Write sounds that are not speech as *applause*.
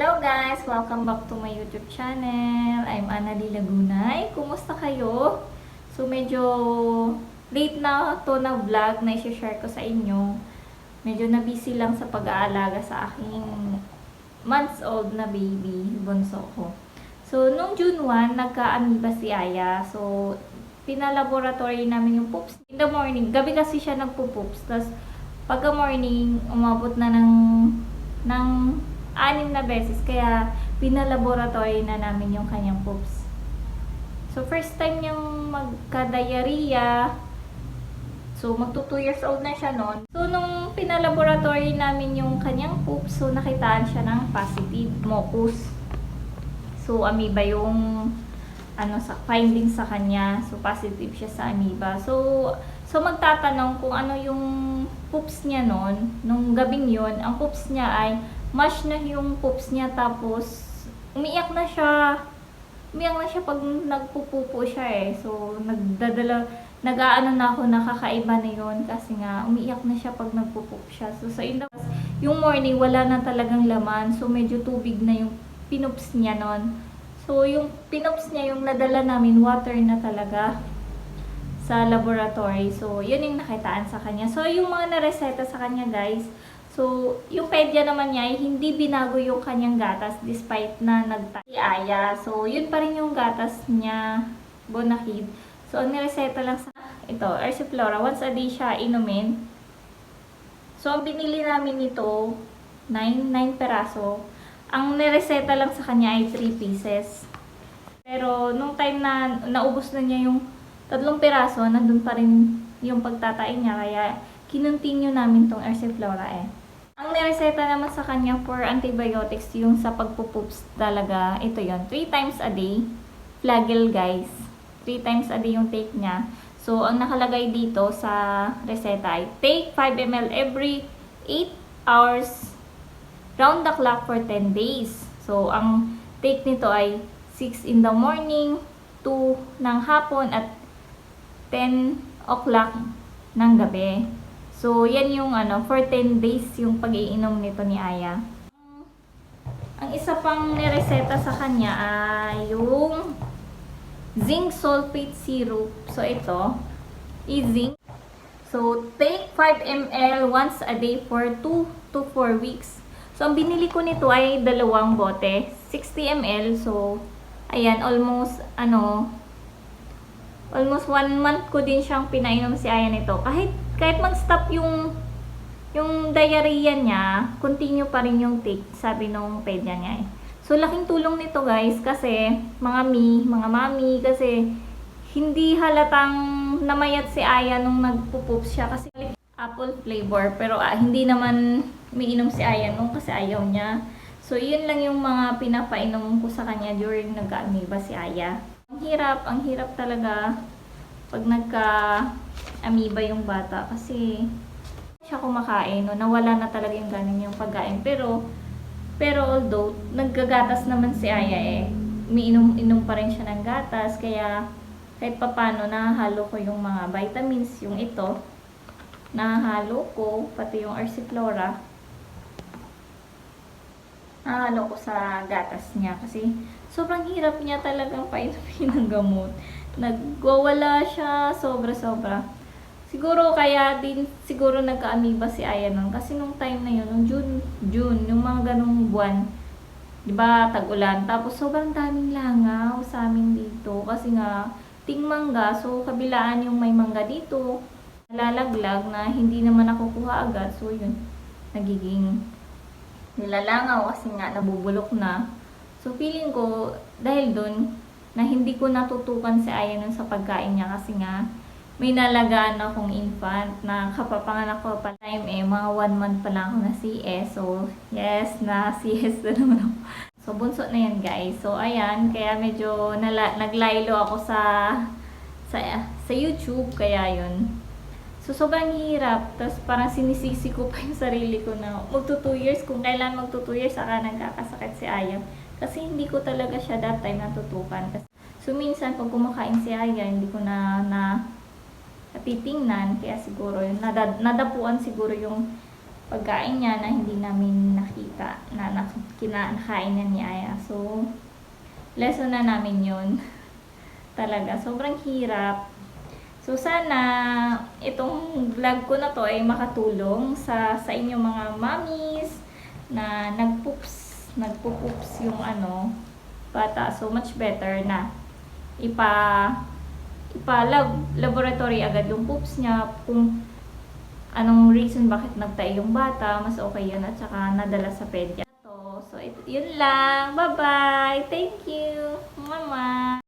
Hello guys! Welcome back to my YouTube channel. I'm Ana Di Lagunay. Kumusta kayo? So medyo late na to na vlog na i-share ko sa inyo. Medyo na busy lang sa pag-aalaga sa aking months old na baby, bunso ko. So nung June 1, nagka-amoeba si Aya. So pinalaboratory namin yung poops. In the morning, gabi kasi siya nagpo-poops. Tapos pagka morning, umabot na ng ng anim na beses. Kaya, pinalaboratory na namin yung kanyang poops. So, first time niyang magka-diarrhea. So, magto 2 years old na siya noon. So, nung pinalaboratory namin yung kanyang poops, so nakitaan siya ng positive mucus. So, amoeba yung ano sa finding sa kanya. So, positive siya sa amoeba. So, so magtatanong kung ano yung poops niya noon, nung gabing yon ang poops niya ay mash na yung poops niya tapos umiyak na siya. Umiyak na siya pag nagpupupo siya eh. So, nagdadala, nag-aano na ako, nakakaiba na yon kasi nga umiyak na siya pag nagpupupo siya. So, sa in the, yung morning, wala na talagang laman. So, medyo tubig na yung pinups niya noon. So, yung pinups niya, yung nadala namin, water na talaga sa laboratory. So, yun yung nakitaan sa kanya. So, yung mga nareseta sa kanya, guys, so, yung pedya naman niya, ay hindi binago yung kanyang gatas despite na nagtayaya. So, yun pa rin yung gatas niya, Bonakid. So, ang nireseta lang sa ito, Ersiflora, once a day siya inumin. So, ang binili namin nito, 9, 9 peraso. Ang nireseta lang sa kanya ay 3 pieces. Pero, nung time na naubos na niya yung tatlong piraso, nandun pa rin yung pagtatain niya. Kaya, kinontinue namin tong Ersiflora eh. Ang nireseta naman sa kanya for antibiotics, yung sa pagpupoops talaga, ito yon 3 times a day. Flagel guys. 3 times a day yung take niya. So, ang nakalagay dito sa reseta ay take 5 ml every 8 hours round the clock for 10 days. So, ang take nito ay 6 in the morning, 2 ng hapon, at 10 o'clock ng gabi. So, yan yung ano, for 10 days yung pag-iinom nito ni Aya. Ang isa pang nireseta sa kanya ay yung zinc sulfate syrup. So, ito, i-zinc. So, take 5 ml once a day for 2 to 4 weeks. So, ang binili ko nito ay dalawang bote, 60 ml. So, ayan, almost, ano, almost one month ko din siyang pinainom si Aya nito. Kahit, kahit mag-stop yung, yung diarrhea niya, continue pa rin yung take, sabi nung pedya niya eh. So, laking tulong nito guys, kasi, mga mi, mga mami, kasi, hindi halatang namayat si Aya nung nagpupup siya, kasi apple flavor, pero ah, hindi naman umiinom si Aya nung kasi ayaw niya. So, yun lang yung mga pinapainom ko sa kanya during nag-amoeba si Aya. Ang hirap, ang hirap talaga pag nagka-amoeba yung bata kasi siya kumakain, no, nawala na talaga yung ganin yung pagkain. Pero, pero although, naggagatas naman si Aya eh, umiinom-inom pa rin siya ng gatas, kaya kahit papano nahalo ko yung mga vitamins, yung ito, nahalo ko, pati yung Ersiflora, nahalo ko sa gatas niya kasi sobrang hirap niya talagang painumin *laughs* ng gamot. Nagwawala siya sobra-sobra. Siguro kaya din siguro nagka-amoeba si Aya nun kasi nung time na yun, nung June, June, yung mga ganung buwan, 'di ba, tag-ulan. Tapos sobrang daming langaw sa amin dito kasi nga ting mangga, so kabilaan yung may mangga dito. Nalalaglag na hindi naman nakukuha agad. So yun, nagiging nilalangaw kasi nga nabubulok na. So feeling ko dahil dun na hindi ko natutukan si Aya nun sa pagkain niya kasi nga may nalagaan akong infant na kapapanganak ko pa time eh, mga one month pa lang ako na CS. So, yes, na CS na naman ako. So, bunso na yan guys. So, ayan, kaya medyo nala, naglaylo ako sa, sa, sa YouTube, kaya yun. So, sobrang hirap. Tapos, parang sinisisi ko pa yung sarili ko na magto 2 years. Kung kailan magto 2 years, saka nagkakasakit si Aya. Kasi hindi ko talaga siya that time natutukan. So, minsan, pag kumakain si Aya, hindi ko na, na titingnan. Kaya siguro, nadad, nadapuan siguro yung pagkain niya na hindi namin nakita na nak- kinakain na ni Aya. So, lesson na namin yun. *laughs* Talaga, sobrang hirap. So, sana itong vlog ko na to ay makatulong sa sa inyong mga mommies na nagpoops, nagpupoops yung ano, bata. So, much better na ipa ipa lab, laboratory agad yung poops niya kung anong reason bakit nagtae yung bata, mas okay yun at saka nadala sa pedya. So, so it, yun lang. Bye-bye. Thank you. Mama.